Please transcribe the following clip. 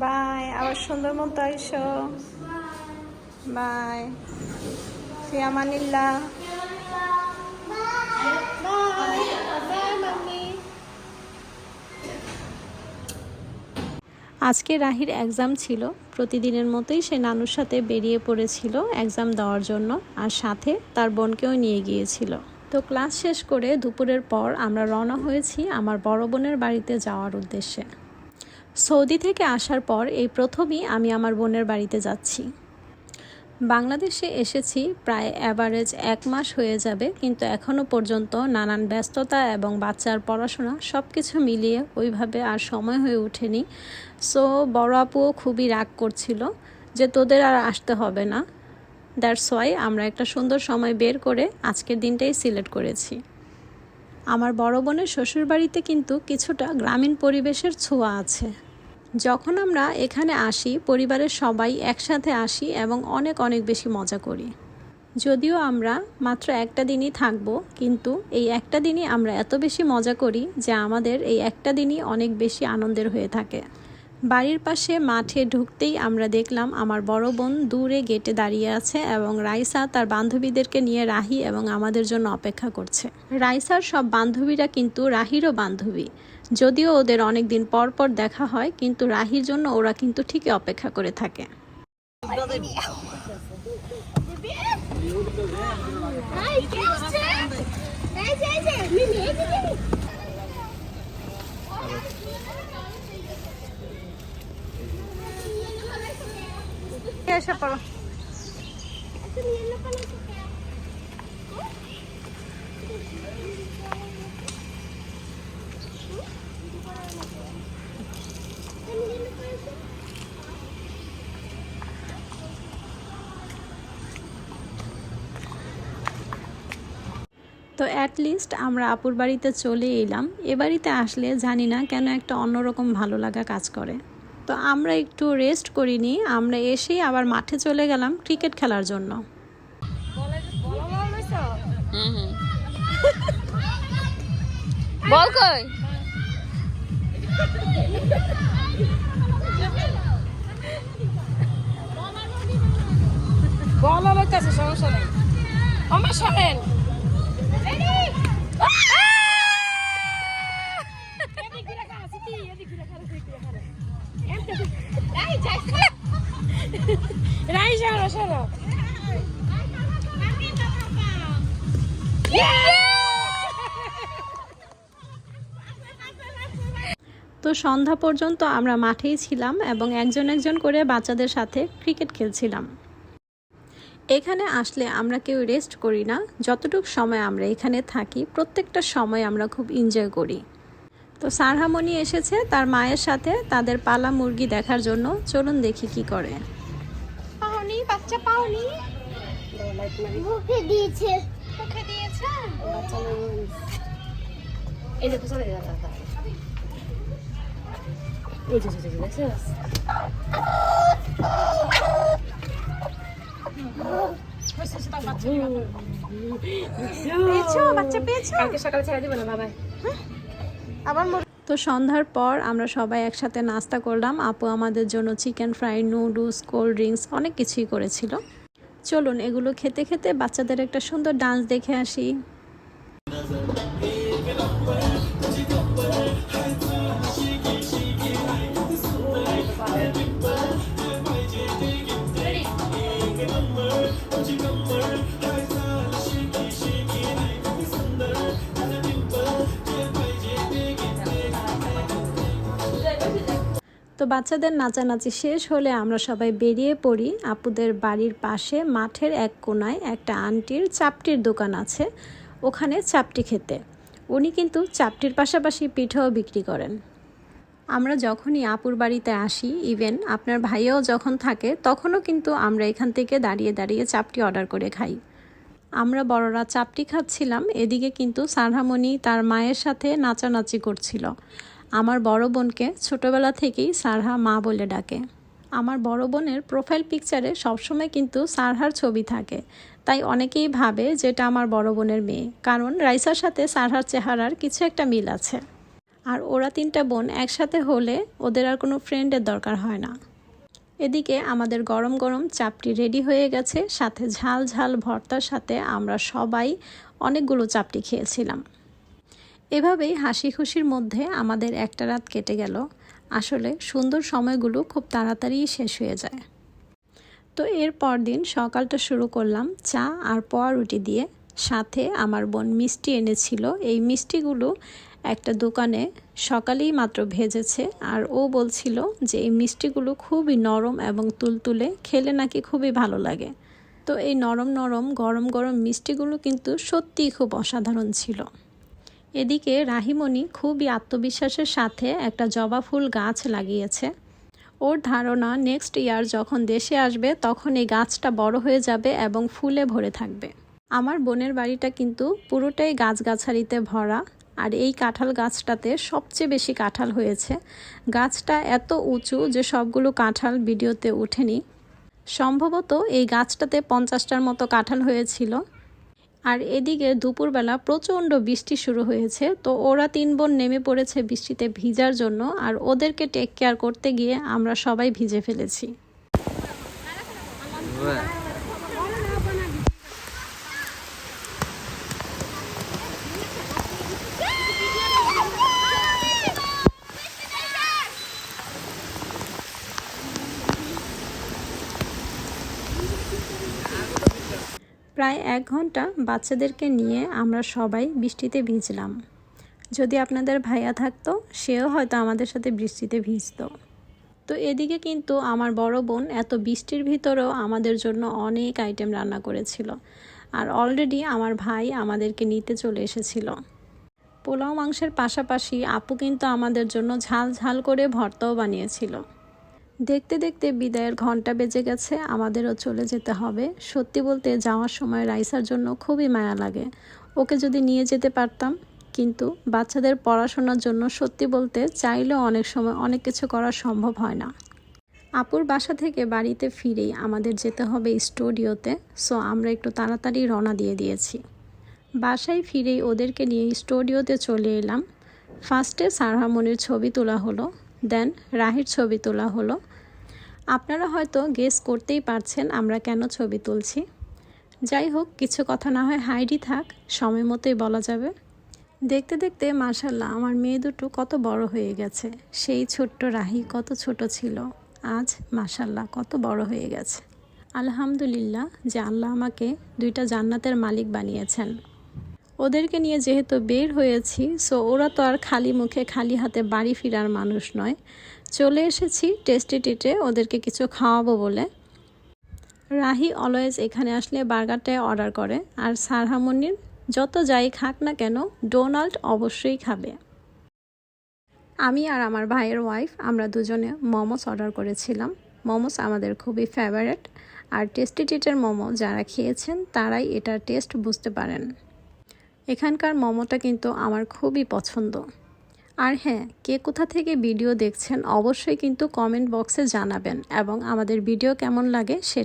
By আবার সুন্দর মতো আইসো। বাই ফিয়ামানিল্লা আজকে রাহির এক্সাম ছিল। প্রতিদিনের মতোই সে নানুর সাথে বেরিয়ে পড়েছিল এক্সাম দেওয়ার জন্য আর সাথে তার বোনকেও নিয়ে গিয়েছিল। তো ক্লাস শেষ করে দুপুরের পর আমরা রওনা হয়েছি আমার বড় বোনের বাড়িতে যাওয়ার উদ্দেশ্যে। সৌদি থেকে আসার পর এই প্রথমই আমি আমার বোনের বাড়িতে যাচ্ছি। বাংলাদেশে এসেছি প্রায় অ্যাভারেজ এক মাস হয়ে যাবে, কিন্তু এখনও পর্যন্ত নানান ব্যস্ততা এবং বাচ্চার পড়াশোনা সব কিছু মিলিয়ে ওইভাবে আর সময় হয়ে ওঠেনি। সো বড় আপুও খুবই রাগ করছিল যে তোদের আর আসতে হবে না। দ্যাটস ওয়াই আমরা একটা সুন্দর সময় বের করে আজকের দিনটাই সিলেক্ট করেছি। আমার বড় বোনের শ্বশুরবাড়িতে কিন্তু কিছুটা গ্রামীণ পরিবেশের ছোঁয়া আছে। যখন আমরা এখানে আসি, পরিবারের সবাই একসাথে আসি এবং অনেক অনেক বেশি মজা করি। যদিও আমরা মাত্র একটা দিনই থাকব, কিন্তু এই একটা দিনই আমরা এত বেশি মজা করি যে আমাদের এই একটা দিনই অনেক বেশি আনন্দের হয়ে থাকে। বাড়ির পাশে মাঠে ঢুকতেই আমরা দেখলাম আমার বড় বোন দূরে গেটে দাঁড়িয়ে আছে এবং রাইসা তার বান্ধবীদেরকে নিয়ে রাহি এবং আমাদের জন্য অপেক্ষা করছে। রাইসার সব বান্ধবীরা কিন্তু রাহিরও বান্ধবী। যদিও ওদের অনেক দিন পর পর দেখা হয় কিন্তু রাহির জন্য ওরা কিন্তু ঠিকই অপেক্ষা করে থাকে। Ay, ¿qué es এই যে এই যে মিমি এই যে মিমি এসে পড়ো। তো অ্যাট লিস্ট আমরা আপুর বাড়িতে চলে এলাম। এ বাড়িতে আসলে জানি না কেন একটা অন্যরকম ভালো লাগা কাজ করে। তো আমরা একটু রেস্ট করিনি আমরা এসেই আবার মাঠে চলে গেলাম ক্রিকেট খেলার জন্য। বল কই? বল আমার কাছে সমস্যা নেই। আমার শোনেন। তো সন্ধ্যা পর্যন্ত আমরা মাঠেই ছিলাম এবং একজন একজন করে বাচ্চাদের সাথে ক্রিকেট খেলছিলাম। এখানে আসলে আমরা কেউ রেস্ট করি না। যতটুকু সময় আমরা এখানে থাকি, প্রত্যেকটা সময় আমরা খুব এনজয় করি। তো সারহামণি এসেছে তার মায়ের সাথে তাদের পালা মুরগি দেখার জন্য। চলুন দেখি কি করে। দিয়েছে। দিয়েছে? এই চলে যা? তো সন্ধ্যার পর আমরা সবাই একসাথে নাস্তা করলাম। আপু আমাদের জন্য chicken fry noodles cold drinks অনেক কিছুই করেছিল। চলুন এগুলো খেতে খেতে বাচ্চাদের একটা সুন্দর ডান্স দেখে আসি। তো বাচ্চাদের নাচানাচি শেষ হলে আমরা সবাই বেরিয়ে পড়ি। আপুদের বাড়ির পাশে মাঠের এক কোনায় একটা আন্টির চাপটির দোকান আছে, ওখানে চাপটি খেতে। উনি কিন্তু চাপটির পাশাপাশি পিঠাও বিক্রি করেন। আমরা যখনই আপুর বাড়িতে আসি, ইভেন আপনার ভাইয়াও যখন থাকে, তখনও কিন্তু আমরা এখান থেকে দাঁড়িয়ে দাঁড়িয়ে চাপটি অর্ডার করে খাই। আমরা বড়রা চাপটি খাচ্ছিলাম, এদিকে কিন্তু সারহামণি তার মায়ের সাথে নাচানাচি করছিল। আমার বড় বোনকে ছোটোবেলা থেকেই সারহা মা বলে ডাকে। আমার বড় বোনের প্রোফাইল পিকচারে সবসময় কিন্তু সারহার ছবি থাকে। তাই অনেকেই ভাবে যেটা আমার বড় বোনের মেয়ে। কারণ রাইসার সাথে সারহার চেহারার কিছু একটা মিল আছে। আর ওরা তিনটা বোন একসাথে হলে ওদের আর কোনো ফ্রেন্ডের দরকার হয় না। এদিকে আমাদের গরম গরম চাপটি রেডি হয়ে গেছে। সাথে ঝাল ঝাল ভর্তার সাথে আমরা সবাই অনেকগুলো চাপটি খেয়েছিলাম। এভাবেই হাসি খুশির মধ্যে আমাদের একটা রাত কেটে গেল। আসলে সুন্দর সময়গুলো খুব তাড়াতাড়ি শেষ হয়ে যায়। তো এর পর দিন সকালটা শুরু করলাম চা আর পোয়া রুটি দিয়ে। সাথে আমার বোন মিষ্টি এনেছিল। এই মিষ্টিগুলো একটা দোকানে সকালেই মাত্র ভেজেছে আর ও বলছিল যে এই মিষ্টিগুলো খুবই নরম এবং তুলতুলে, খেলে নাকি খুবই ভালো লাগে। তো এই নরম নরম, গরম গরম মিষ্টিগুলো কিন্তু সত্যিই খুব অসাধারণ ছিল। এদিকে রাহিমণি খুবই আত্মবিশ্বাসের সাথে একটা জবা ফুল গাছ লাগিয়েছে। ওর ধারণা নেক্সট ইয়ার যখন দেশে আসবে, তখন এই গাছটা বড় হয়ে যাবে এবং ফুলে ভরে থাকবে। আমার বোনের বাড়িটা কিন্তু পুরোটাই গাছগাছালিতে ভরা, আর এই কাঁঠাল গাছটাতে সবচেয়ে বেশি কাঁঠাল হয়েছে। গাছটা এত উঁচু যে সবগুলো কাঁঠাল ভিডিওতে ওঠেনি। সম্ভবত এই গাছটাতে পঞ্চাশটার মতো কাঁঠাল হয়েছিল। আর এদিকে দুপুরবেলা প্রচণ্ড বৃষ্টি শুরু হয়েছে, তো ওরা তিন বোন নেমে পড়েছে বৃষ্টিতে ভিজার জন্য, আর ওদেরকে টেক কেয়ার করতে গিয়ে আমরা সবাই ভিজে ফেলেছি। প্রায় এক ঘণ্টা বাচ্চাদেরকে নিয়ে আমরা সবাই বৃষ্টিতে ভিজলাম। যদি আপনাদের ভাইয়া থাকতো, সেও হয়তো আমাদের সাথে বৃষ্টিতে ভিজতো। তো এদিকে কিন্তু আমার বড় বোন এত বৃষ্টির ভিতরেও আমাদের জন্য অনেক আইটেম রান্না করেছিল। আর অলরেডি আমার ভাই আমাদেরকে নিতে চলে এসেছিল। পোলাও মাংসের পাশাপাশি আপু কিন্তু আমাদের জন্য ঝাল ঝাল করে ভর্তাও বানিয়েছিল। দেখতে দেখতে বিদায়ের ঘণ্টা বেজে গেছে, আমাদেরও চলে যেতে হবে। সত্যি বলতে যাওয়ার সময় রাইসার জন্য খুবই মায়া লাগে। ওকে যদি নিয়ে যেতে পারতাম, কিন্তু বাচ্চাদের পড়াশোনার জন্য সত্যি বলতে চাইলেও অনেক সময় অনেক কিছু করা সম্ভব হয় না। আপুর বাসা থেকে বাড়িতে ফিরেই আমাদের যেতে হবে স্টুডিওতে, সো আমরা একটু তাড়াতাড়ি রওনা দিয়ে দিয়েছি। বাসায় ফিরেই ওদেরকে নিয়ে স্টুডিওতে চলে এলাম। ফার্স্টে সারহামনির ছবি তোলা হলো। দেন রাহির ছবি তোলা হলো। আপনারা হয়তো গেস করতেই পারছেন আমরা কেন ছবি তুলছি। যাই হোক, কিছু কথা না হয় হাইডি থাক, সময় মতোই বলা যাবে। দেখতে দেখতে মার্শাল্লাহ আমার মেয়ে দুটো কত বড় হয়ে গেছে। সেই ছোট্ট রাহি কত ছোট ছিল। আজ মার্শাল্লাহ কত বড় হয়ে গেছে। আলহামদুলিল্লাহ যে আল্লাহ আমাকে দুইটা জান্নাতের মালিক বানিয়েছেন। ওদেরকে নিয়ে যেহেতু বের হয়েছি সো ওরা তো আর খালি মুখে খালি হাতে বাড়ি ফেরার মানুষ নয়। চলে এসেছি টেস্টি টিটে, ওদেরকে কিছু খাওয়াবো বলে। রাহি অলওয়েজ এখানে আসলে বার্গারটাই অর্ডার করে, আর সারহামনির যত যাই খাক না কেন ডোনাল্ড অবশ্যই খাবে। আমি আর আমার ভাইয়ের ওয়াইফ আমরা দুজনে মোমোস অর্ডার করেছিলাম। মোমোস আমাদের খুবই ফেভারেট আর টেস্টি টিটের মোমো যারা খেয়েছেন, তারাই এটার টেস্ট বুঝতে পারেন। এখানকার মোমোটা কিন্তু আমার খুবই পছন্দ। আর হ্যাঁ কে কোথা থেকে ভিডিও দেখছেন অবশ্যই কিন্তু কমেন্ট বক্সে জানাবেন এবং আমাদের ভিডিও কেমন লাগে সে